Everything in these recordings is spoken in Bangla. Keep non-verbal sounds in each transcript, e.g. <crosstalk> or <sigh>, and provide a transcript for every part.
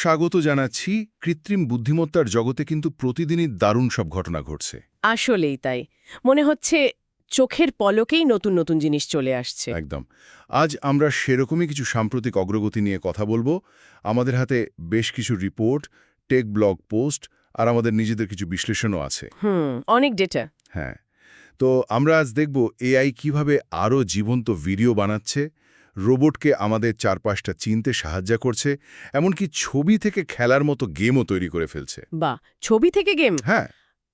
স্বাগত জানাচ্ছি কৃত্রিম বুদ্ধিমত্তার জগতে কিন্তু প্রতিদিনই দারুণ সব ঘটনা ঘটছে। আসলেই তাই। মনে হচ্ছে চোখের পলকেই নতুন নতুন জিনিস চলে আসছে। একদম। আজ আমরা সেরকমই কিছু সাম্প্রতিক অগ্রগতি নিয়ে কথা বলব। আমাদের হাতে বেশ কিছু রিপোর্ট টেক ব্লগ পোস্ট আর আমাদের নিজেদের কিছু বিশ্লেষণও আছে। হুম অনেক ডেটা। হ্যাঁ। তো আমরা আজ দেখব এআই কীভাবে আরও জীবন্ত ভিডিও বানাচ্ছে রোবটকে আমাদের চারপাশটা চিনতে সাহায্য করছে এমনকি ছবি থেকে খেলার মতো গেমও তৈরি করে ফেলছে। বা ছবি থেকে গেম? হ্যাঁ।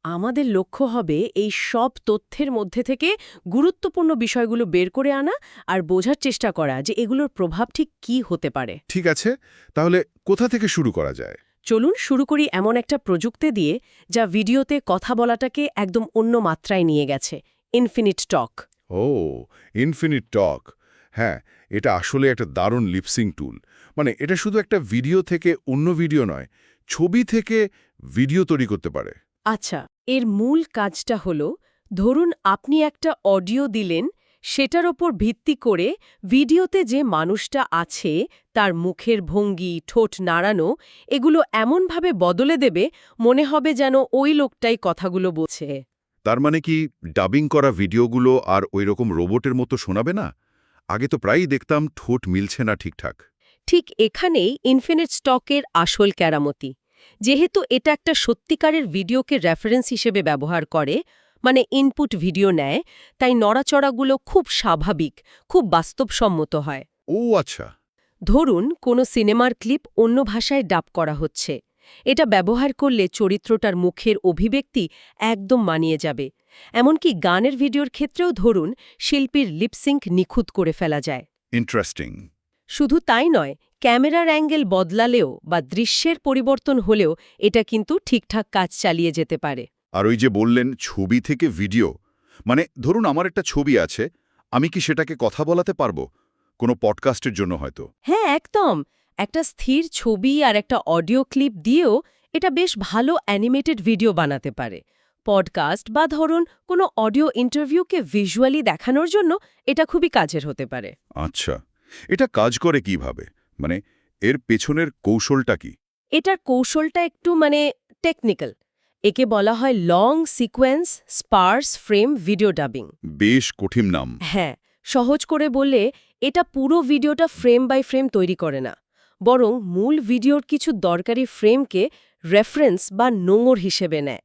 আমাদের লক্ষ্য হবে এই সব তথ্যের মধ্যে থেকে গুরুত্বপূর্ণ বিষয়গুলো বের করে আনা আর বোঝার চেষ্টা করা যে এগুলোর প্রভাব ঠিক কি হতে পারে। ঠিক আছে তাহলে কোথা থেকে শুরু করা যায়? চলুন শুরু করি এমন একটা প্রযুক্তি দিয়ে যা ভিডিওতে কথা বলাটাকে একদম অন্য মাত্রায় নিয়ে গেছে ইনফিনিট টক ও ইনফিনিট টক হ্যাঁ এটা আসলে একটা দারুণ লিপসিং টুল মানে এটা শুধু একটা ভিডিও থেকে অন্য ভিডিও নয় ছবি থেকে ভিডিও তৈরি করতে পারে। আচ্ছা এর মূল কাজটা হলো ধরুন আপনি একটা অডিও দিলেন সেটার ওপর ভিত্তি করে ভিডিওতে যে মানুষটা আছে তার মুখের ভঙ্গি ঠোঁট নাড়ানো এগুলো এমনভাবে বদলে দেবে মনে হবে যেন ওই লোকটাই কথাগুলো বলছে। তার মানে কি ডাবিং করা ভিডিওগুলো আর ওই রকম রোবটের মতো শোনাবে না? আগে তো প্রায়ই দেখতাম ঠোঁট মিলছে না ঠিকঠাক। ঠিক এখানেই ইনফিনিট স্টকের আসল কেরামতি। যেহেতু এটা একটা সত্যিকারের ভিডিওকে রেফারেন্স হিসেবে ব্যবহার করে মানে ইনপুট ভিডিও নেয় তাই নড়াচড়াগুলো খুব স্বাভাবিক খুব বাস্তবসম্মত হয়। ও আচ্ছা। ধরুন কোনো সিনেমার ক্লিপ অন্য ভাষায় ডাব করা হচ্ছে। এটা ব্যবহার করলে চরিত্রটার মুখের অভিব্যক্তি একদম মানিয়ে যাবে। এমনকি গানের ভিডিওর ক্ষেত্রেও ধরুন শিল্পীর লিপসিঙ্ক নিখুঁত করে ফেলা যায়। ইন্টারেস্টিং শুধু তাই নয় ক্যামেরার অ্যাঙ্গেল বদলালেও বা দৃশ্যের পরিবর্তন হলেও এটা কিন্তু ঠিকঠাক কাজ চালিয়ে যেতে পারে। আর ওই যে বললেন ছবি থেকে ভিডিও মানে ধরুন আমার একটা ছবি আছে আমি কি সেটাকে কথা বলাতে পারব? কোনো পডকাস্টের জন্য হয়তো। হ্যাঁ একদম। একটা স্থির ছবি আর একটা অডিও ক্লিপ দিয়েও এটা বেশ ভালো অ্যানিমেটেড ভিডিও বানাতে পারে। পডকাস্ট বা ধরুন কোনো অডিও ইন্টারভিউকে ভিজুয়ালি দেখানোর জন্য এটা খুবই কাজের হতে পারে। আচ্ছা এটা কাজ করে কীভাবে? মানে এর পেছনের কৌশলটা কি? এটার কৌশলটা একটু মানে টেকনিক্যাল। একে বলা হয় long sequence sparse frame video dubbing. বেশ কঠিন নাম। হ্যাঁ সহজ করে বললে এটা পুরো ভিডিওটা ফ্রেম বাই ফ্রেম তৈরি করে না। বরং মূল ভিডিওর কিছু দরকারি ফ্রেমকে রেফারেন্স বা নোঙর হিসেবে নেয়।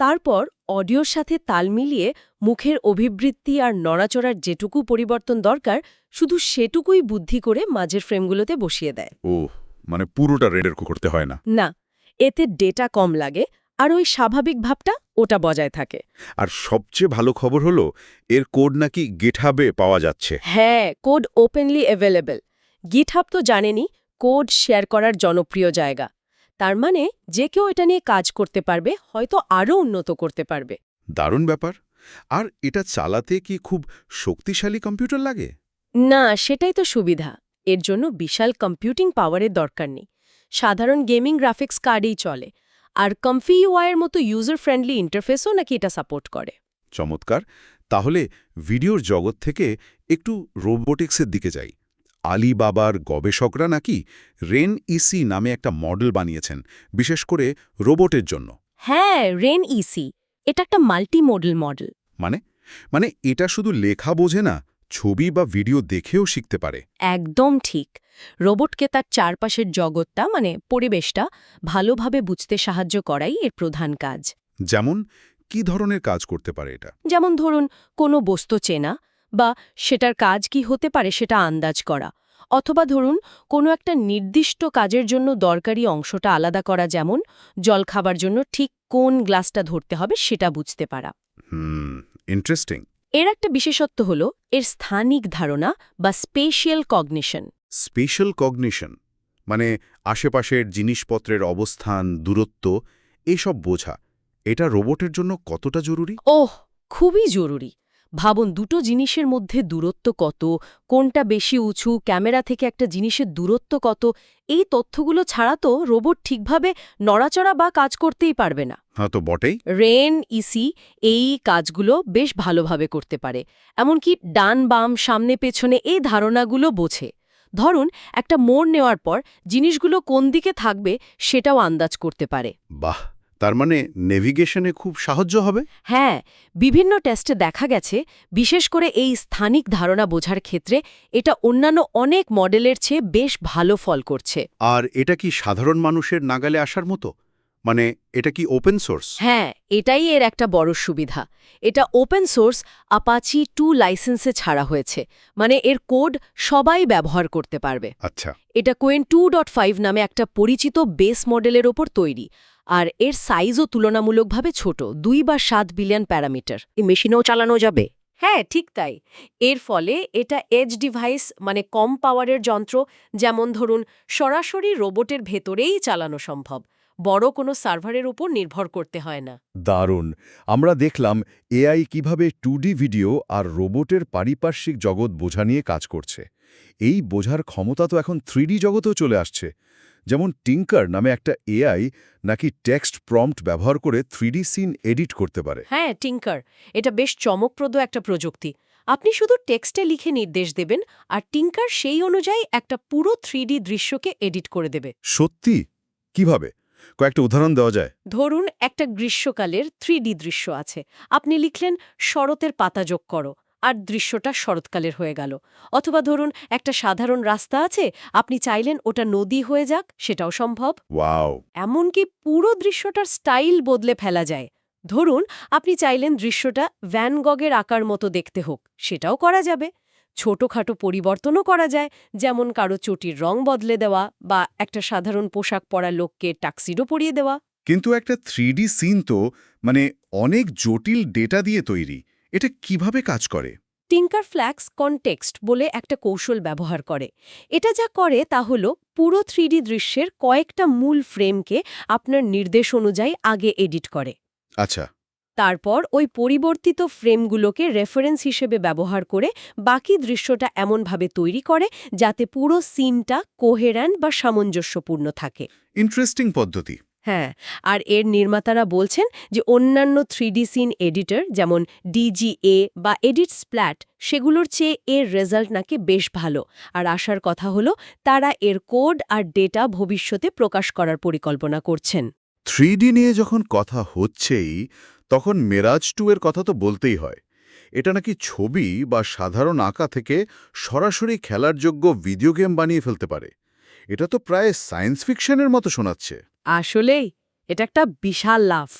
তারপর অডিওর সাথে তাল মিলিয়ে মুখের অভিবৃত্তি আর নড়াচড়ার যেটুকু পরিবর্তন দরকার শুধু সেটুকুই বুদ্ধি করে মাঝের ফ্রেমগুলোতে বসিয়ে দেয়। ও মানে পুরোটা রেডের করতে হয় না? না এতে ডেটা কম লাগে আর ওই স্বাভাবিক ভাবটা ওটা বজায় থাকে। আর সবচেয়ে ভালো খবর হলো এর কোড নাকি গেটহাবে পাওয়া যাচ্ছে। হ্যাঁ কোড ওপেনলি অ্যাভেলেবেল। গিটহাব তো জানেনই কোড শেয়ার করার জনপ্রিয় জায়গা। তার মানে যে কেউ এটা নিয়ে কাজ করতে পারবে হয়তো আরও উন্নত করতে পারবে। দারুণ ব্যাপার। আর এটা চালাতে কি খুব শক্তিশালী কম্পিউটার লাগে? না সেটাই তো সুবিধা। এর জন্য বিশাল কম্পিউটিং পাওয়ারের দরকার নেই। সাধারণ গেমিং গ্রাফিক্স কার্ডেই চলে। আর কমফি ইউআইয়ের মতো ইউজার ফ্রেন্ডলি ইন্টারফেসও নাকি এটা সাপোর্ট করে। চমৎকার। তাহলে ভিডিওর জগৎ থেকে একটু রোবোটিক্সের দিকে যাই। আলিবাবার গবেষকরা নাকি রেন ইসি নামে একটা মডেল বানিয়েছেন বিশেষ করে রোবটের জন্য। হ্যাঁ রেন ইসি এটা একটা মাল্টি মডেল মডেল। মানে? মানে এটা শুধু লেখা বোঝে না ছবি বা ভিডিও দেখেও শিখতে পারে। একদম ঠিক। রোবটকে তার চারপাশের জগৎটা মানে পরিবেশটা ভালোভাবে বুঝতে সাহায্য করাই এর প্রধান কাজ। যেমন কি ধরনের কাজ করতে পারে এটা? যেমন ধরুন কোনো বস্তু চেনা বা সেটার কাজ কি হতে পারে সেটা আন্দাজ করা। অথবা ধরুন কোনো একটা নির্দিষ্ট কাজের জন্য দরকারি অংশটা আলাদা করা যেমন জল খাবার জন্য ঠিক কোন গ্লাসটা ধরতে হবে সেটা বুঝতে পারা। হুম ইন্টারেস্টিং এর একটা বিশেষত্ব হল এর স্থানিক ধারণা বা স্পেশিয়াল কগনিশন স্পেশাল কগনিশন মানে আশেপাশের জিনিসপত্রের অবস্থান দূরত্ব এসব বোঝা এটা রোবটের জন্য কতটা জরুরি? ওহ খুবই জরুরি। ভাবুন দুটো জিনিসের মধ্যে দূরত্ব কত কোনটা বেশি উঁচু ক্যামেরা থেকে একটা জিনিসের দূরত্ব কত এই তথ্যগুলো ছাড়া তো রোবট ঠিকভাবে নড়াচড়া বা কাজ করতেই পারবে না। হ্যাঁ তো বটেই। রেন ইসি এই কাজগুলো বেশ ভালোভাবে করতে পারে। এমনকি ডান বাম সামনে পেছনে এই ধারণাগুলো বোঝে। ধরুন একটা মোড় নেওয়ার পর জিনিসগুলো কোন দিকে থাকবে সেটাও আন্দাজ করতে পারে। বাহ! তার মানে নেভিগেশনে খুব সাহায্য হবে? হ্যাঁ বিভিন্ন টেস্টে দেখা গেছে বিশেষ করে এই স্থানিক ধারণা বোঝার ক্ষেত্রে এটা অন্যান্য অনেক মডেলের চেয়ে বেশ ভালো ফল করছে। আর এটা কি সাধারণ মানুষের নাগালে আসার মতো? মানে এটা কি ওপেন সোর্স হ্যাঁ এটাই এর একটা বড় সুবিধা। এটা ওপেন সোর্স আপাচি টু লাইসেন্সে ছাড়া হয়েছে। মানে এর কোড সবাই ব্যবহার করতে পারবে। আচ্ছা। এটা কোয়েন টু ডট ফাইভ নামে একটা পরিচিত বেস মডেলের ওপর তৈরি। আর এর সাইজও তুলনামূলকভাবে ছোট দুই বা সাত বিলিয়ন প্যারামিটার। এই মেশিনেও চালানো যাবে? হ্যাঁ ঠিক তাই। এর ফলে এটা এজ ডিভাইস মানে কম পাওয়ারের যন্ত্র যেমন ধরুন সরাসরি রোবটের ভেতরেই চালানো সম্ভব। বড় কোনো সার্ভারের উপর নির্ভর করতে হয় না। দারুণ! আমরা দেখলাম এআই কীভাবে টু ভিডিও আর রোবটের পারিপার্শ্বিক জগৎ বোঝা নিয়ে কাজ করছে। এই বোঝার ক্ষমতা তো এখন থ্রিডি জগতেও চলে আসছে। যেমন টিঙ্কার নামে একটা এআই নাকি টেক্সট প্রম্পট ব্যবহার করে থ্রিডি সিন এডিট করতে পারে। হ্যাঁ টিঙ্কার এটা বেশ চমকপ্রদ একটা প্রযুক্তি। আপনি শুধু টেক্সটে লিখে নির্দেশ দেবেন আর টিঙ্কার সেই অনুযায়ী একটা পুরো থ্রিডি দৃশ্যকে এডিট করে দেবে। সত্যি? কীভাবে? কয়েকটা উদাহরণ দেওয়া যায়। ধরুন একটা গ্রীষ্মকালের থ্রিডি দৃশ্য আছে। আপনি লিখলেন শরতের পাতা যোগ করো। আর দৃশ্যটা শরৎকালের হয়ে গেল। অথবা ধরুন একটা সাধারণ রাস্তা আছে আপনি চাইলেন ওটা নদী হয়ে যাক সেটাও সম্ভব। এমনকি পুরো দৃশ্যটার স্টাইল বদলে ফেলা যায়। ধরুন আপনি চাইলেন দৃশ্যটা ভ্যানগগের আকার মতো দেখতে হোক সেটাও করা যাবে। ছোটখাটো পরিবর্তনও করা যায় যেমন কারও চটির রং বদলে দেওয়া বা একটা সাধারণ পোশাক পরা লোককে টাক্সিডো পরিয়ে দেওয়া। কিন্তু একটা থ্রিডি সিন তো মানে অনেক জটিল ডেটা দিয়ে তৈরি। এটা কীভাবে কাজ করে? টিঙ্কার ফ্ল্যাক্স কনটেক্সট বলে একটা কৌশল ব্যবহার করে। এটা যা করে তা হল পুরো থ্রিডি দৃশ্যের কয়েকটা মূল ফ্রেমকে আপনার নির্দেশ অনুযায়ী আগে এডিট করে। আচ্ছা। তারপর ওই পরিবর্তিত ফ্রেমগুলোকে রেফারেন্স হিসেবে ব্যবহার করে বাকি দৃশ্যটা এমনভাবে তৈরি করে যাতে পুরো সিনটা কোহেরান বা সামঞ্জস্যপূর্ণ থাকে। ইন্টারেস্টিং পদ্ধতি। হ্যাঁ আর এর নির্মাতারা বলছেন যে অন্যান্য থ্রিডি সিন এডিটর যেমন ডিজিএ বা এডিট স্প্ল্যাট, সেগুলোর চেয়ে এর রেজাল্ট নাকি বেশ ভালো। আর আসার কথা হলো, তারা এর কোড আর ডেটা ভবিষ্যতে প্রকাশ করার পরিকল্পনা করছেন। থ্রিডি নিয়ে যখন কথা হচ্ছেই, তখন মেরাজ টু এর কথা তো বলতেই হয়। এটা নাকি ছবি বা সাধারণ আঁকা থেকে সরাসরি খেলার যোগ্য ভিডিও গেম বানিয়ে ফেলতে পারে। এটা তো প্রায় সায়েন্স ফিকশনের মতো শোনাচ্ছে। আসলেই এটা একটা বিশাল লাভ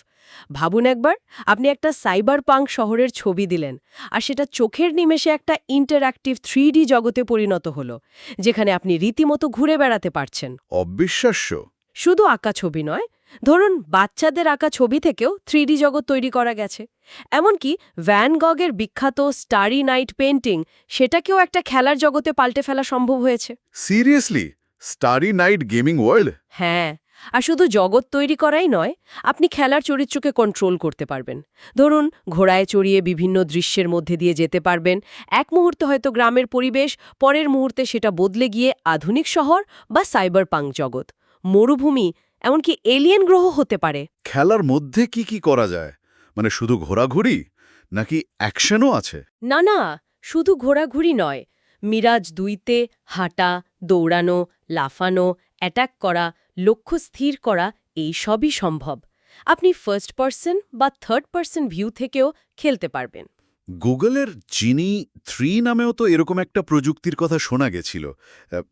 ভাবুন একবার আপনি একটা সাইবার পাঙ্ক শহরের ছবি দিলেন আর সেটা চোখের নিমেষে একটা ইন্টারঅ্যাক্টিভ থ্রিডি জগতে পরিণত হলো যেখানে আপনি রীতিমতো ঘুরে বেড়াতে পারছেন। অবিশ্বাস্য। শুধু আঁকা ছবি নয় ধরুন বাচ্চাদের আঁকা ছবি থেকেও থ্রিডি জগৎ তৈরি করা গেছে। এমনকি ভ্যান গগের বিখ্যাত স্টারি নাইট পেন্টিং সেটাকেও একটা খেলার জগতে পাল্টে ফেলা সম্ভব হয়েছে। Seriously? Starry night gaming world হ্যাঁ আর শুধু জগৎ তৈরি করাই নয় আপনি খেলার চরিত্রকে কন্ট্রোল করতে পারবেন। ধরুন ঘোড়ায় চড়িয়ে বিভিন্ন দৃশ্যের মধ্যে দিয়ে যেতে পারবেন এক মুহূর্তে হয়তো গ্রামের পরিবেশ পরের মুহূর্তে সেটা বদলে গিয়ে আধুনিক শহর বা সাইবার পাং জগৎ। মরুভূমি এমনকি এলিয়েন গ্রহ হতে পারে। খেলার মধ্যে কি কি করা যায়? মানে শুধু ঘোরাঘুরি নাকি অ্যাকশনও আছে? না না শুধু ঘোরাঘুরি নয়। মিরাজ দুইতে হাঁটা দৌড়ানো লাফানো অ্যাটাক করা লক্ষ্য স্থির করা এই সবই সম্ভব। আপনি ফার্স্ট পার্সন বা থার্ড পার্সন ভিউ থেকেও খেলতে পারবেন। গুগলের জিনি থ্রি নামেও তো এরকম একটা প্রযুক্তির কথা শোনা গেছিল।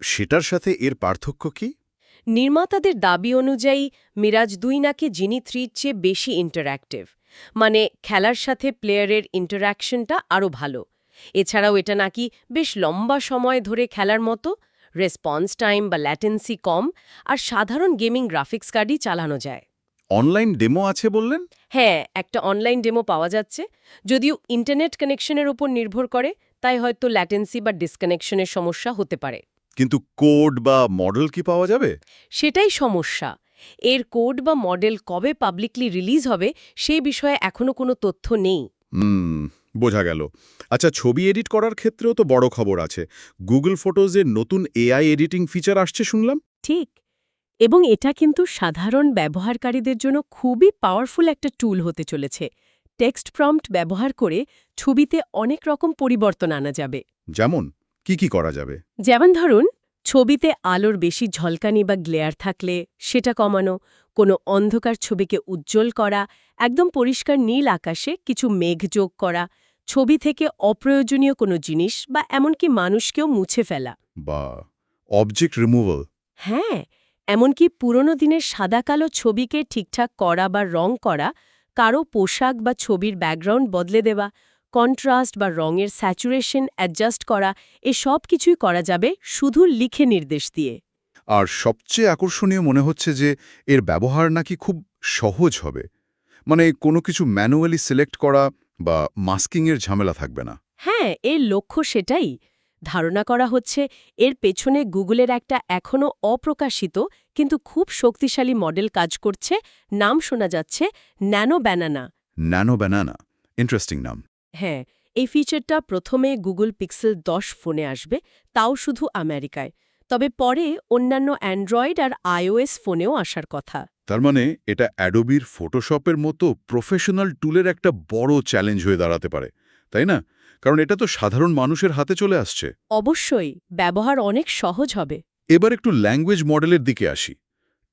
সেটার সাথে এর পার্থক্য কি? নির্মাতাদের দাবি অনুযায়ী মিরাজ দুই নাকি জিনি থ্রির চেয়ে বেশি ইন্টারঅ্যাক্টিভ মানে খেলার সাথে প্লেয়ারের ইন্টারঅ্যাকশনটা আরও ভালো। এছাড়াও এটা নাকি বেশ লম্বা সময় ধরে খেলার মতো। রেসপন্স টাইম বা ল্যাটেন্সি কম আর সাধারণ গেমিং গ্রাফিক্স কার্ডই চালানো যায়। অনলাইন ডেমো আছে বললেন? হ্যাঁ একটা অনলাইন ডেমো পাওয়া যাচ্ছে। যদিও ইন্টারনেট কানেকশনের উপর নির্ভর করে তাই হয়তো ল্যাটেন্সি বা ডিসকানেকশনের সমস্যা হতে পারে। কিন্তু কোড বা মডেল কি পাওয়া যাবে? সেটাই সমস্যা। এর কোড বা মডেল কবে পাবলিকলি রিলিজ হবে সেই বিষয়ে এখনও কোনো তথ্য নেই। হুম। বোঝা গেল। আচ্ছা ছবি এডিট করার ক্ষেত্রেও তো বড় খবর আছে। গুগল ফটোজের নতুন এআই এডিটিং ফিচার আসছে শুনলাম। ঠিক। এবং এটা কিন্তু সাধারণ ব্যবহারকারীদের জন্য খুবই পাওয়ারফুল একটা টুল হতে চলেছে। টেক্সট প্রম্পট ব্যবহার করে ছবিতে অনেক রকম পরিবর্তন আনা যাবে। যেমন? কি কি করা যাবে? যেমন ধরুন ছবিতে আলোর বেশি ঝলকানি বা গ্লেয়ার থাকলে সেটা কমানো কোনো অন্ধকার ছবিকে উজ্জ্বল করা একদম পরিষ্কার নীল আকাশে কিছু মেঘ যোগ করা ছবি থেকে অপ্রয়োজনীয় কোনো জিনিস বা এমনকি মানুষকেও মুছে ফেলা। বা অবজেক্ট রিমুভাল হ্যাঁ এমনকি পুরনো দিনের সাদা কালো ছবিকে ঠিকঠাক করা বা রং করা কারও পোশাক বা ছবির ব্যাকগ্রাউন্ড বদলে দেওয়া কন্ট্রাস্ট বা রঙের স্যাচুরেশন অ্যাডজাস্ট করা এ সব কিছুই করা যাবে শুধু লিখে নির্দেশ দিয়ে। আর সবচেয়ে আকর্ষণীয় মনে হচ্ছে যে এর ব্যবহার নাকি খুব সহজ হবে। মানে কোনো কিছু ম্যানুয়ালি সিলেক্ট করা বা মাস্কিংয়ের ঝামেলা থাকবে না। হ্যাঁ এর লক্ষ্য সেটাই। ধারণা করা হচ্ছে এর পেছনে গুগলের একটা এখনও অপ্রকাশিত কিন্তু খুব শক্তিশালী মডেল কাজ করছে। নাম শোনা যাচ্ছে nano banana. Nano banana. Interesting নাম। হ্যাঁ এই ফিচারটা প্রথমে গুগল পিক্সেল 10 ফোনে আসবে তাও শুধু আমেরিকায়। তবে পরে অন্যান্য অ্যান্ড্রয়েড আর আইওএস ফোনেও আসার কথা। তার মানে এটা অ্যাডোবির ফটোশপের মতো প্রফেশনাল টুলের একটা বড় চ্যালেঞ্জ হয়ে দাঁড়াতে পারে তাই না? কারণ এটা তো সাধারণ মানুষের হাতে চলে আসছে। অবশ্যই ব্যবহার অনেক সহজ হবে। এবার একটু ল্যাঙ্গুয়েজ মডেলের দিকে আসি।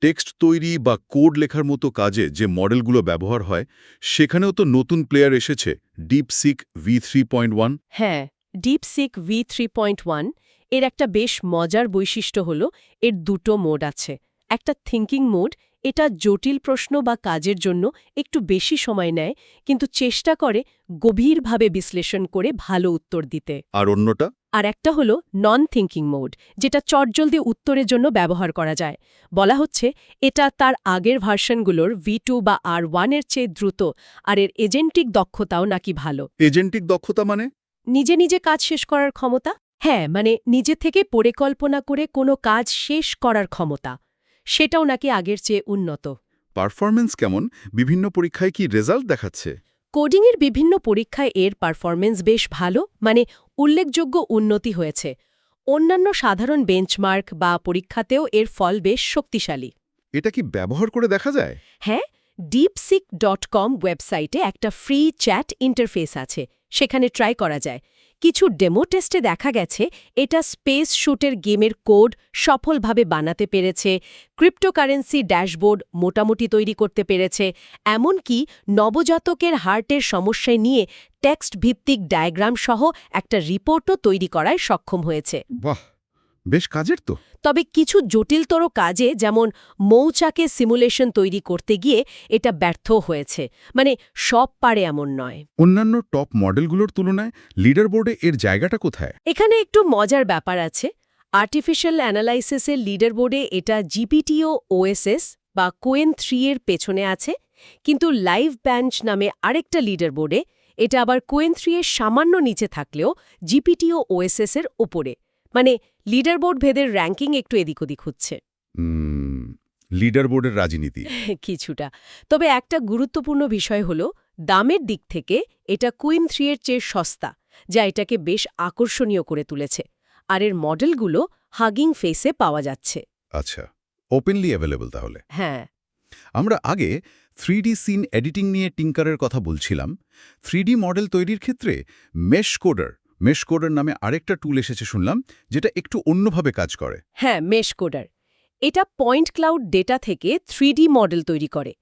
টেক্সট তৈরি বা কোড লেখার মতো কাজে যে মডেলগুলো ব্যবহার হয়, সেখানেও তো নতুন প্লেয়ার এসেছে DeepSeek V three point one হ্যাঁ DeepSeek V three point ওয়ানের একটা বেশ মজার বৈশিষ্ট্য হল, এর দুটো মোড আছে। একটা থিঙ্কিং মোড এটা জটিল প্রশ্ন বা কাজের জন্য একটু বেশি সময় নেয় কিন্তু চেষ্টা করে গভীরভাবে বিশ্লেষণ করে ভালো উত্তর দিতে। আর অন্যটা? আর একটা হলো নন থিঙ্কিং মোড যেটা চটজলদি উত্তরের জন্য ব্যবহার করা যায়। বলা হচ্ছে এটা তার আগের ভার্সনগুলোর ভি টু বা আর ওয়ানের চেয়ে দ্রুত আর এর এজেন্টিক দক্ষতাও নাকি ভালো। এজেন্টিক দক্ষতা মানে? নিজে নিজে কাজ শেষ করার ক্ষমতা? হ্যাঁ মানে নিজে থেকে পরিকল্পনা করে কোনো কাজ শেষ করার ক্ষমতা। সেটাও নাকি আগের চেয়ে উন্নত। পারফরমেন্স কেমন? বিভিন্ন পরীক্ষায় কি রেজাল্ট দেখাচ্ছে? কোডিংয়ের বিভিন্ন পরীক্ষায় এর পারফরমেন্স বেশ ভালো মানে উল্লেখযোগ্য উন্নতি হয়েছে। অন্যান্য সাধারণ বেঞ্চমার্ক বা পরীক্ষাতেও এর ফল বেশ শক্তিশালী। এটা কি ব্যবহার করে দেখা যায়? হ্যাঁ ডিপসিক ডট কম ওয়েবসাইটে একটা ফ্রি চ্যাট ইন্টারফেস আছে। সেখানে ট্রাই করা যায়। কিছু ডেমো টেস্টে দেখা গেছে, এটা স্পেস শুটের গেমের কোড সফলভাবে বানাতে পেরেছে, ক্রিপ্টোকারেন্সি ড্যাশবোর্ড মোটামুটি তৈরি করতে পেরেছে, এমনকি নবজাতকের হার্টের সমস্যায় নিয়ে টেক্সট ভিত্তিক ডায়াগ্রাম সহ একটা রিপোর্টও তৈরি করায় সক্ষম হয়েছে। বাহ! বেশ কাজের তো। তবে কিছু জটিলতর কাজে যেমন মৌচাকে সিমুলেশন তৈরি করতে গিয়ে এটা ব্যর্থ হয়েছে। মানে সব পারে এমন নয়। অন্যান্য টপ মডেলগুলোর তুলনায় লিডার বোর্ডে এর জায়গাটা কোথায়? এখানে একটু মজার ব্যাপার আছে। আর্টিফিশিয়াল অ্যানালাইসিসের লিডার বোর্ডে এটা জিপিটিও ওএসএস বা কোয়েন থ্রি এর পেছনে আছে। কিন্তু লাইভ ব্যাঞ্চ নামে আরেকটা লিডার বোর্ডে এটা আবার কোয়েন থ্রি এর সামান্য নিচে থাকলেও জিপিটিও ওএসএস এর ওপরে মানে লিডার বোর্ড ভেদের র্যাঙ্কিং একটু এদিক ওদিক হচ্ছে। লিডার বোর্ডের রাজনীতি। <laughs> কিছুটা। তবে একটা গুরুত্বপূর্ণ বিষয় হল দামের দিক থেকে এটা কুইন থ্রি এর চেয়ে সস্তা যা এটাকে বেশ আকর্ষণীয় করে তুলেছে। আর এর মডেলগুলো হাগিং ফেসে পাওয়া যাচ্ছে। আচ্ছা ওপেনলি অ্যাভেলেবল তাহলে। হ্যাঁ। আমরা আগে থ্রিডি সিন এডিটিং নিয়ে টিঙ্কারের কথা বলছিলাম। থ্রিডি মডেল তৈরির ক্ষেত্রে মেশ কোডার মেশ কোডার নামে আরেকটা টুল এসেছে শুনলাম যেটা একটু অন্যভাবে কাজ করে। হ্যাঁ মেশ কোডার এটা পয়েন্ট ক্লাউড ডেটা থেকে থ্রিডি মডেল তৈরি করে।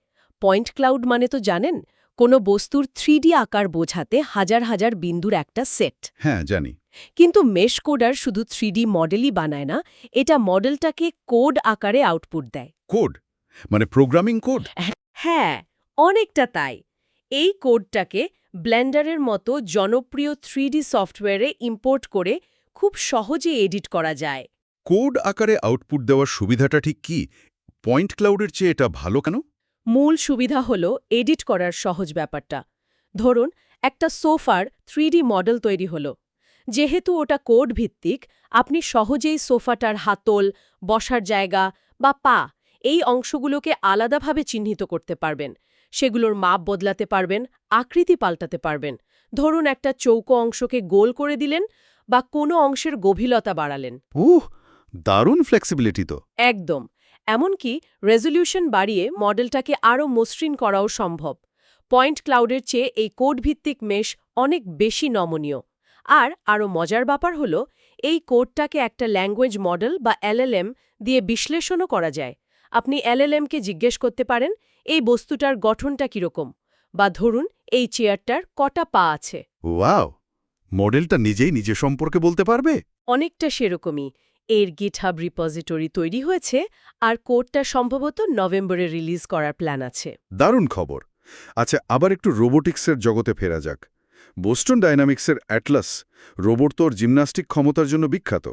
পয়েন্ট ক্লাউড মানে তো জানেন কোনো বস্তুর থ্রিডি আকার বোঝাতে হাজার হাজার বিন্দুর একটা সেট হ্যাঁ জানি। কিন্তু মেশ কোডার শুধু থ্রিডি মডেলই বানায় না এটা মডেলটাকে কোড আকারে আউটপুট দেয়। কোড মানে প্রোগ্রামিং কোড হ্যাঁ অনেকটা তাই। এই কোডটাকে ব্লেন্ডারের মতো জনপ্রিয় থ্রিডি সফটওয়্যারে ইম্পোর্ট করে খুব সহজে এডিট করা যায়। কোড আকারে আউটপুট দেওয়ার সুবিধাটা ঠিক কি? পয়েন্ট ক্লাউডের চেয়ে এটা ভালো কেন? মূল সুবিধা হল এডিট করার সহজ ব্যাপারটা। ধরুন একটা সোফার থ্রিডি মডেল তৈরি হলো। যেহেতু ওটা কোড ভিত্তিক আপনি সহজেই সোফাটার হাতল বসার জায়গা বা পা এই অংশগুলোকে আলাদাভাবে চিহ্নিত করতে পারবেন। সেগুলোর মাপ বদলাতে পারবেন আকৃতি পাল্টাতে পারবেন। ধরুন একটা চৌকো অংশকে গোল করে দিলেন বা কোনো অংশের গভীরতা বাড়ালেন। উহ দারুণ ফ্লেক্সিবিলিটি তো। একদম। এমনকি রেজলিউশন বাড়িয়ে মডেলটাকে আরও মসৃণ করাও সম্ভব। পয়েন্ট ক্লাউডের চেয়ে এই কোড ভিত্তিক মেশ অনেক বেশি নমনীয়। আর আরও মজার ব্যাপার হল এই কোডটাকে একটা ল্যাঙ্গুয়েজ মডেল বা এলএলএম দিয়ে বিশ্লেষণও করা যায়। আপনি এলএলএমকে জিজ্ঞেস করতে পারেন এই বস্তুটার গঠনটা কীরকম? বা ধরুন এই চেয়ারটার কটা পা আছে? ওয়াও! মডেলটা নিজেই নিজে সম্পর্কে বলতে পারবে? অনেকটা সেরকমই। এর গিটহাব রিপোজিটরি তৈরি হয়েছে আর কোডটা সম্ভবত নভেম্বরে রিলিজ করার প্ল্যান আছে। দারুণ খবর! আচ্ছা আবার একটু রোবোটিক্সের জগতে ফেরা যাক। বোস্টন ডাইনামিক্সের অ্যাটলাস রোবট তোর জিমন্যাস্টিক ক্ষমতার জন্য বিখ্যাত।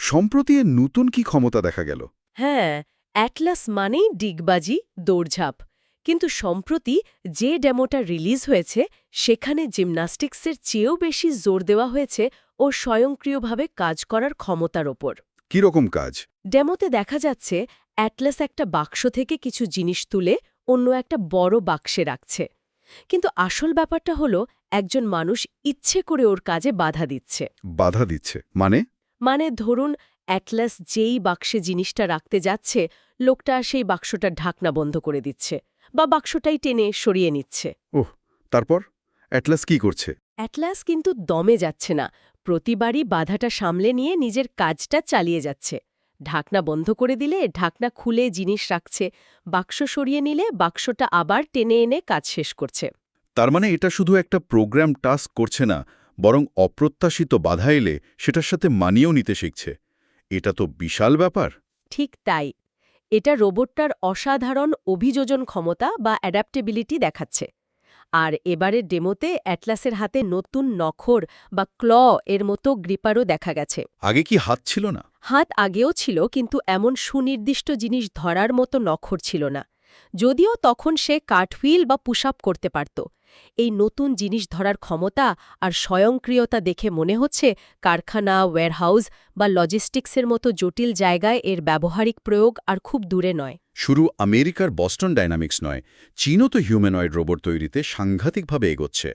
সম্প্রতি এর নতুন কি ক্ষমতা দেখা গেল? হ্যাঁ অ্যাটলাস মানেই ডিগবাজি দৌড়ঝাঁপ। কিন্তু সম্প্রতি যে ডেমোটা রিলিজ হয়েছে সেখানে জিমন্যাস্টিক্সের চেয়েও বেশি জোর দেওয়া হয়েছে ও স্বয়ংক্রিয়ভাবে কাজ করার ক্ষমতার ওপর। কীরকম কাজ? ডেমোতে দেখা যাচ্ছে অ্যাটলাস একটা বাক্স থেকে কিছু জিনিস তুলে অন্য একটা বড় বাক্সে রাখছে। কিন্তু আসল ব্যাপারটা হলো একজন মানুষ ইচ্ছে করে ওর কাজে বাধা দিচ্ছে। বাধা দিচ্ছে। মানে? মানে ধরুন অ্যাটলাস যেই বাক্সে জিনিসটা রাখতে যাচ্ছে লোকটা সেই বাক্সটা ঢাকনা বন্ধ করে দিচ্ছে বা বাক্সটাই টেনে সরিয়ে নিচ্ছে। ওহ তারপর? অ্যাটলাস কি করছে? অ্যাটলাস কিন্তু দমে যাচ্ছে না। প্রতিবারই বাধাটা সামলে নিয়ে নিজের কাজটা চালিয়ে যাচ্ছে। ঢাকনা বন্ধ করে দিলে ঢাকনা খুলে জিনিস রাখছে বাক্স সরিয়ে নিলে বাক্সটা আবার টেনে এনে কাজ শেষ করছে। তার মানে এটা শুধু একটা প্রোগ্রাম টাস্ক করছে না বরং অপ্রত্যাশিত বাধা এলে সেটার সাথে মানিয়েও নিতে শিখছে। এটা তো বিশাল ব্যাপার। ঠিক তাই। এটা রোবটটার অসাধারণ অভিযোজন ক্ষমতা বা অ্যাডাপ্টেবিলিটি দেখাচ্ছে। আর এবারের ডেমোতে অ্যাটলাসের হাতে নতুন নখর বা ক্ল এর মতো গ্রিপারও দেখা গেছে। আগে কি হাত ছিল না? হাত আগেও ছিল কিন্তু এমন সুনির্দিষ্ট জিনিস ধরার মতো নখর ছিল না। যদিও তখন সে কাঠহুইল বা পুশ আপ করতে পারত এই নতুন জিনিস ধরার ক্ষমতা আর স্বয়ংক্রিয়তা দেখে মনে হচ্ছে কারখানা ওয়্যারহাউস বা লজিস্টিক্সের মতো জটিল জায়গায় এর ব্যবহারিক প্রয়োগ আর খুব দূরে নয়। শুরু আমেরিকার বস্টন ডাইনামিক্স নয় চীনও তো হিউম্যানয়েড রোবট তৈরিতে সাংঘাতিকভাবে এগোচ্ছে।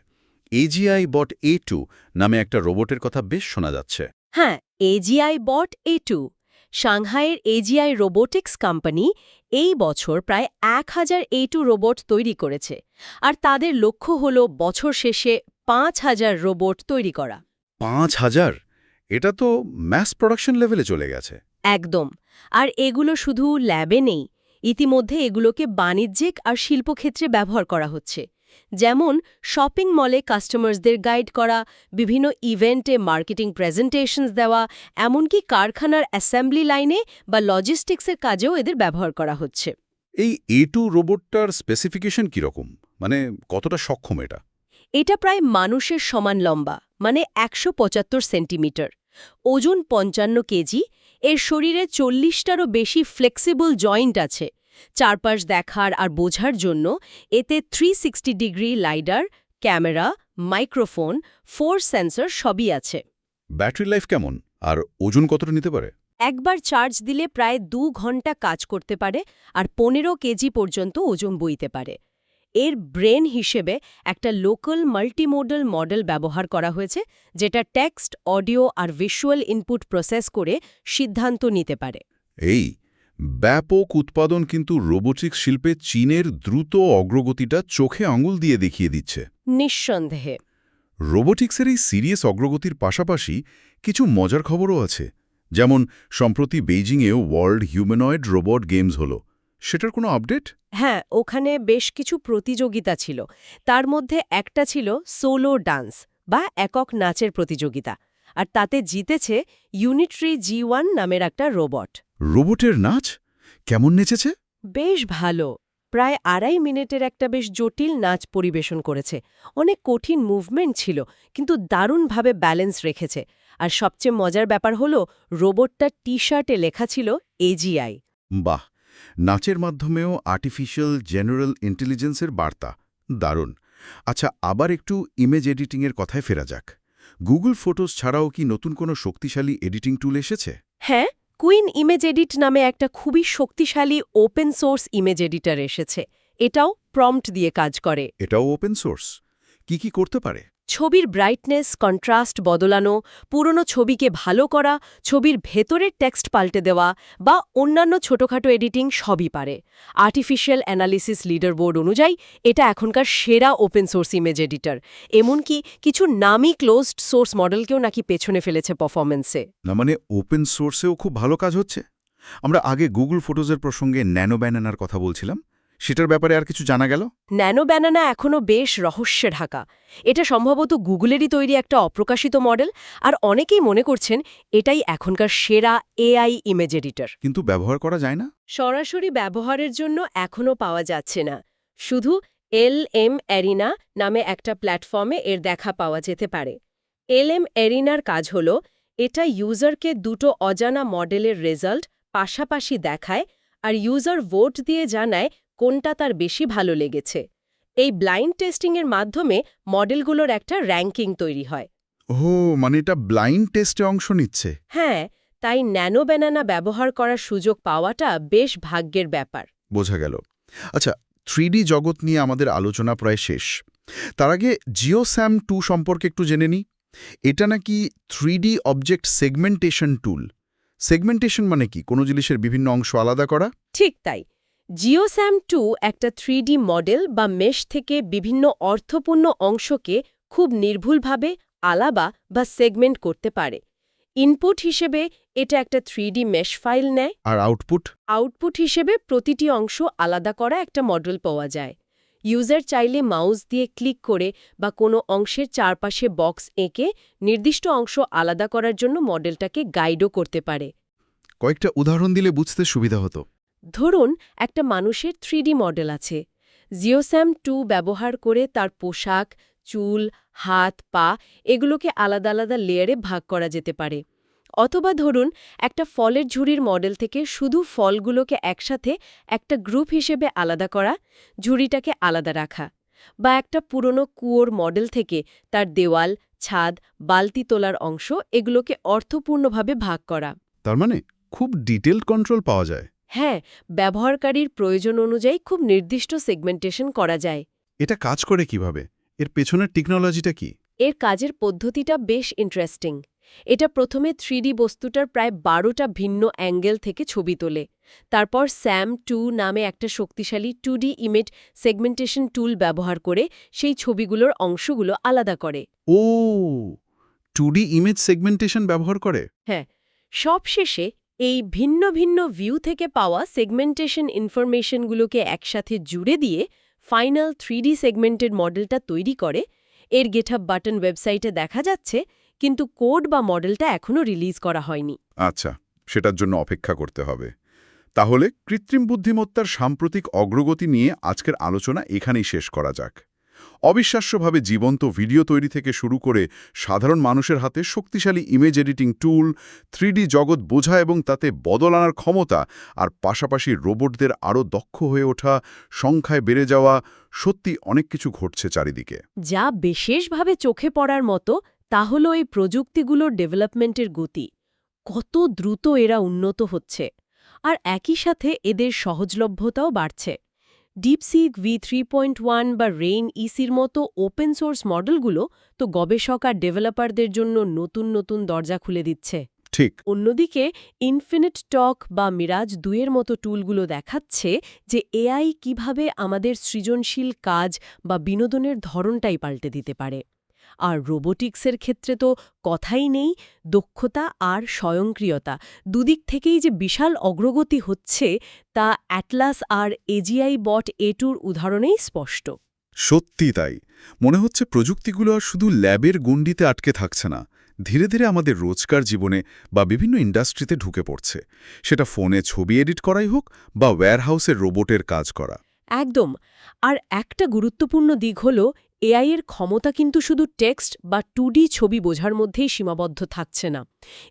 এজিআই বট এ টু নামে একটা রোবটের কথা বেশ শোনা যাচ্ছে। হ্যাঁ এজিআই বট এ টু সাংহাইয়ের এজিআই রোবোটিক্স কোম্পানি এই বছর প্রায় এক হাজার এ টু রোবট তৈরি করেছে আর তাদের লক্ষ্য হল বছর শেষে পাঁচ হাজার রোবট তৈরি করা। পাঁচ হাজার? এটা তো ম্যাস প্রোডাকশন লেভেলে চলে গেছে। একদম আর এগুলো শুধু ল্যাবে নেই ইতিমধ্যে এগুলোকে বাণিজ্যিক আর শিল্পক্ষেত্রে ব্যবহার করা হচ্ছে। যেমন শপিং মলে কাস্টমার্সদের গাইড করা বিভিন্ন ইভেন্টে মার্কেটিং প্রেজেন্টেশনস দেওয়া এমনকি কারখানার অ্যাসেম্বলি লাইনে বা লজিস্টিক্সের কাজেও এদের ব্যবহার করা হচ্ছে। এই এ টু রোবটটার স্পেসিফিকেশন কীরকম মানে কতটা সক্ষম এটা? এটা প্রায় মানুষের সমান লম্বা মানে একশো পঁচাত্তর সেন্টিমিটার। ওজন পঞ্চান্ন কেজি এর শরীরে চল্লিশটারও বেশি ফ্লেক্সিবল জয়েন্ট আছে। চারপাশ দেখার আর বোঝার জন্য এতে three degree lidar camera microphone four sensor সবই আছে। ব্যাটারি লাইফ কেমন? আর ওজন কতটা নিতে পারে? একবার চার্জ দিলে প্রায় দু ঘণ্টা কাজ করতে পারে আর পনেরো কেজি পর্যন্ত ওজন বইতে পারে। এর ব্রেন হিসেবে একটা লোকাল মাল্টিমোডাল মডেল ব্যবহার করা হয়েছে যেটা টেক্সট অডিও আর ভিজুয়াল ইনপুট প্রসেস করে সিদ্ধান্ত নিতে পারে। এই ব্যাপক উৎপাদন কিন্তু রোবোটিক্স শিল্পে চীনের দ্রুত অগ্রগতিটা চোখে আঙুল দিয়ে দেখিয়ে দিচ্ছে। নিঃসন্দেহে। রোবোটিক্সের এই সিরিয়াস অগ্রগতির পাশাপাশি কিছু মজার খবরও আছে। যেমন সম্প্রতি বেইজিংয়েও ওয়ার্ল্ড হিউম্যানয়েড রোবট গেমস হলো। সেটার কোনো আপডেট? হ্যাঁ ওখানে বেশ কিছু প্রতিযোগিতা ছিল। তার মধ্যে একটা ছিল সোলো ডান্স বা একক নাচের প্রতিযোগিতা। আর তাতে জিতেছে ইউনিট্রি জি ওয়ান নামের একটা রোবট। রোবটের নাচ কেমন নেচেছে? বেশ ভালো। প্রায় আড়াই মিনিটের একটা বেশ জটিল নাচ পরিবেশন করেছে। অনেক কঠিন মুভমেন্ট ছিল কিন্তু দারুণভাবে ব্যালেন্স রেখেছে। আর সবচেয়ে মজার ব্যাপার হলো রোবটটার টি শার্টে লেখা ছিল এজিআই বাহ! নাচের মাধ্যমেও আর্টিফিশিয়াল জেনারেল ইন্টেলিজেন্সের বার্তা। দারুণ। আচ্ছা আবার একটু ইমেজ এডিটিংয়ের কথায় ফেরা যাক। গুগল ফটোস ছাড়াও কি নতুন কোনো শক্তিশালী এডিটিং টুল এসেছে? হ্যাঁ কুইন ইমেজ এডিট নামে একটা খুবই শক্তিশালী ওপেন সোর্স ইমেজ এডিটার এসেছে। এটাও প্রম্পট দিয়ে কাজ করে। এটাও ওপেন সোর্স। কি কি করতে পারে? ছবির ব্রাইটনেস কন্ট্রাস্ট বদলানো, পুরনো ছবিকে ভালো করা, ছবির ভেতরের টেক্সট পাল্টে দেওয়া বা অন্যান্য ছোটখাটো এডিটিং সবই পারে। আর্টিফিশিয়াল অ্যানালিসিস লিডার বোর্ড অনুযায়ী এটা এখনকার সেরা ওপেন সোর্স ইমেজ এডিটর এমনকি কিছু নামি ক্লোজড সোর্স মডেলকেও নাকি পেছনে ফেলেছে পারফরমেন্সে না মানে ওপেন সোর্সেও খুব ভালো কাজ হচ্ছে? আমরা আগে গুগল ফটোজের প্রসঙ্গে ন্যানো ব্যানানার কথা বলছিলাম। সেটার ব্যাপারে আর কিছু জানা গেল? ন্যানো ব্যানানা এখনও বেশ রহস্যে ঢাকা। এটা সম্ভবত গুগলেরই তৈরি একটা অপ্রকাশিত মডেল আর অনেকেই মনে করছেন এটাই এখনকার সেরা এআই ইমেজ এডিটর কিন্তু ব্যবহার করা যায় না? সরাসরি ব্যবহারের জন্য এখনও পাওয়া যাচ্ছে না। শুধু এল এম অ্যারিনা নামে একটা প্ল্যাটফর্মে এর দেখা পাওয়া যেতে পারে। এল এম অ্যারিনার কাজ হল এটা ইউজারকে দুটো অজানা মডেলের রেজাল্ট পাশাপাশি দেখায় আর ইউজার ভোট দিয়ে জানায় কোনটা তার বেশি ভালো লেগেছে। এই ব্লাইন্ড টেস্টিংয়ের মাধ্যমে মডেলগুলোর একটা র্যাঙ্কিং তৈরি হয়। ও মানে এটা ব্লাইন্ড টেস্টে অংশ নিচ্ছে। হ্যাঁ তাই ন্যানো ব্যানানা ব্যবহার করার সুযোগ পাওয়াটা বেশ ভাগ্যের ব্যাপার। বোঝা গেল। আচ্ছা থ্রিডি জগৎ নিয়ে আমাদের আলোচনা প্রায় শেষ। তার আগে জিও স্যাম টু সম্পর্কে একটু জেনে নিই। এটা নাকি three D object segmentation tool? Segmentation মানে কি? কোনো জিনিসের বিভিন্ন অংশ আলাদা করা? ঠিক তাই। জিওস্যাম টু একটা থ্রিডি মডেল বা মেশ থেকে বিভিন্ন অর্থপূর্ণ অংশকে খুব নির্ভুলভাবে আলাবা বা সেগমেন্ট করতে পারে। ইনপুট হিসেবে এটা একটা থ্রিডি মেশ ফাইল নেয়। আর আউটপুট? আউটপুট হিসেবে প্রতিটি অংশ আলাদা করা একটা মডেল পাওয়া যায়। ইউজার চাইলে মাউস দিয়ে ক্লিক করে বা কোনো অংশের চারপাশে বক্স এঁকে নির্দিষ্ট অংশ আলাদা করার জন্য মডেলটাকে গাইডও করতে পারে। কয়েকটা উদাহরণ দিলে বুঝতে সুবিধা হতো। ধরুন, একটা মানুষের থ্রিডি মডেল আছে। জিওস্যাম টু ব্যবহার করে তার পোশাক, চুল, হাত, পা এগুলোকে আলাদা আলাদা লেয়ারে ভাগ করা যেতে পারে। অথবা ধরুন, একটা ফলের ঝুড়ির মডেল থেকে শুধু ফলগুলোকে একসাথে একটা গ্রুপ হিসেবে আলাদা করা, ঝুড়িটাকে আলাদা রাখা। বা একটা পুরনো কুয়োর মডেল থেকে তার দেওয়াল, ছাদ, বালতি তোলার অংশ এগুলোকে অর্থপূর্ণভাবে ভাগ করা। তার মানে খুব ডিটেলড কন্ট্রোল পাওয়া যায়। হ্যাঁ ব্যবহারকারীর প্রয়োজন অনুযায়ী খুব নির্দিষ্ট সেগমেন্টেশন করা যায়। এটা কাজ করে কীভাবে? এর পেছনের টেকনোলজিটা কি? এর কাজের পদ্ধতিটা বেশ ইন্টারেস্টিং এটা প্রথমে থ্রিডি বস্তুটার প্রায় বারোটা ভিন্ন অ্যাঙ্গেল থেকে ছবি তোলে। তারপর স্যাম টু নামে একটা শক্তিশালী two D image segmentation tool ব্যবহার করে সেই ছবিগুলোর অংশগুলো আলাদা করে। ও টু ডি ইমেজ সেগমেন্টেশন ব্যবহার করে? হ্যাঁ সবশেষে এই ভিন্ন ভিন্ন ভিউ থেকে পাওয়া সেগমেন্টেশন ইনফরমেশনগুলোকে একসাথে জুড়ে দিয়ে ফাইনাল থ্রিডি সেগমেন্টেড মডেলটা তৈরি করে। এর গেটআপ বাটন ওয়েবসাইটে দেখা যাচ্ছে, কিন্তু কোড বা মডেলটা এখনও রিলিজ করা হয়নি। আচ্ছা সেটার জন্য অপেক্ষা করতে হবে। তাহলে কৃত্রিম বুদ্ধিমত্তার সাম্প্রতিক অগ্রগতি নিয়ে আজকের আলোচনা এখানেই শেষ করা যাক। অবিশ্বাস্যভাবে জীবন্ত ভিডিও তৈরি থেকে শুরু করে সাধারণ মানুষের হাতে শক্তিশালী ইমেজ এডিটিং টুল থ্রিডি জগৎ বোঝা এবং তাতে বদল আনার ক্ষমতা আর পাশাপাশি রোবটদের আরও দক্ষ হয়ে ওঠা, সংখ্যায় বেড়ে যাওয়া, সত্যি অনেক কিছু ঘটছে চারিদিকে। যা বিশেষভাবে চোখে পড়ার মতো, তা হল এই প্রযুক্তিগুলোর ডেভেলপমেন্টের গতি। কত দ্রুত এরা উন্নত হচ্ছে। আর একই সাথে এদের সহজলভ্যতাও বাড়ছে। DeepSeek V three point one বা রেইন ইসির মতো ওপেন সোর্স মডেলগুলো তো গবেষক আর ডেভেলপারদের জন্য নতুন নতুন দরজা খুলে দিচ্ছে। ঠিক। অন্যদিকে ইনফিনিট টক বা মিরাজ দুয়ের মতো টুলগুলো দেখাচ্ছে যে এআই কীভাবে আমাদের সৃজনশীল কাজ বা বিনোদনের ধরনটাই পাল্টে দিতে পারে। আর রোবোটিক্সের ক্ষেত্রে তো কথাই নেই দক্ষতা আর স্বয়ংক্রিয়তা। দুদিক থেকেই যে বিশাল অগ্রগতি হচ্ছে তা অ্যাটলাস আর এজিআই বট এটুর উদাহরণেই স্পষ্ট। সত্যি তাই। মনে হচ্ছে প্রযুক্তিগুলো আর শুধু ল্যাবের গণ্ডিতে আটকে থাকছে না। ধীরে ধীরে আমাদের রোজকার জীবনে বা বিভিন্ন ইন্ডাস্ট্রিতে ঢুকে পড়ছে। সেটা ফোনে ছবি এডিট করাই হোক বা ওয়্যারহাউসের রোবটের কাজ করা। একদম। আর একটা গুরুত্বপূর্ণ দিক হল এআই এর ক্ষমতা কিন্তু শুধু টেক্সট বা টুডি ছবি বোঝার মধ্যেই সীমাবদ্ধ থাকছে না।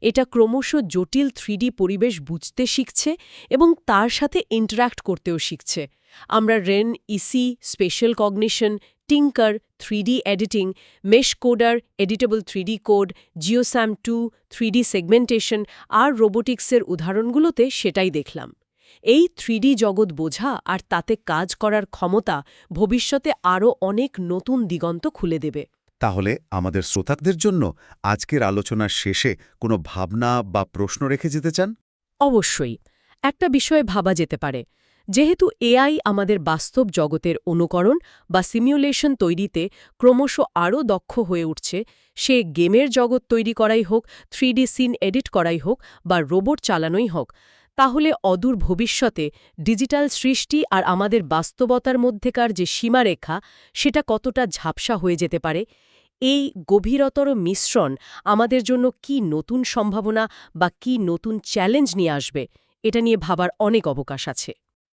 এটা ক্রমশ জটিল থ্রিডি পরিবেশ বুঝতে শিখছে এবং তার সাথে ইন্টারাক্ট করতেও শিখছে। আমরা Rynn, EC, spatial cognition, tinker three D editing, mesh coder, editable three D code, GeoSAM two three D segmentation আর রোবোটিক্সের উদাহরণগুলোতে সেটাই দেখলাম। এই থ্রিডি জগৎ বোঝা আর তাতে কাজ করার ক্ষমতা ভবিষ্যতে আরও অনেক নতুন দিগন্ত খুলে দেবে। তাহলে আমাদের শ্রোতাদের জন্য আজকের আলোচনার শেষে কোনো ভাবনা বা প্রশ্ন রেখে যেতে চান? অবশ্যই। একটা বিষয়ে ভাবা যেতে পারে। যেহেতু এআই আমাদের বাস্তব জগতের অনুকরণ বা সিমিউলেশন তৈরিতে ক্রমশ আরও দক্ষ হয়ে উঠছে সে গেমের জগৎ তৈরি করাই হোক থ্রিডি সিন এডিট করাই হোক বা রোবট চালানোই হোক তাহলে অদূর ভবিষ্যতে ডিজিটাল সৃষ্টি আর আমাদের বাস্তবতার মধ্যেকার যে সীমারেখা, সেটা কতটা ঝাপসা হয়ে যেতে পারে? এই গভীরতর মিশ্রণ আমাদের জন্য কি নতুন সম্ভাবনা বা কি নতুন চ্যালেঞ্জ নিয়ে আসবে, এটা নিয়ে ভাবার অনেক অবকাশ আছে।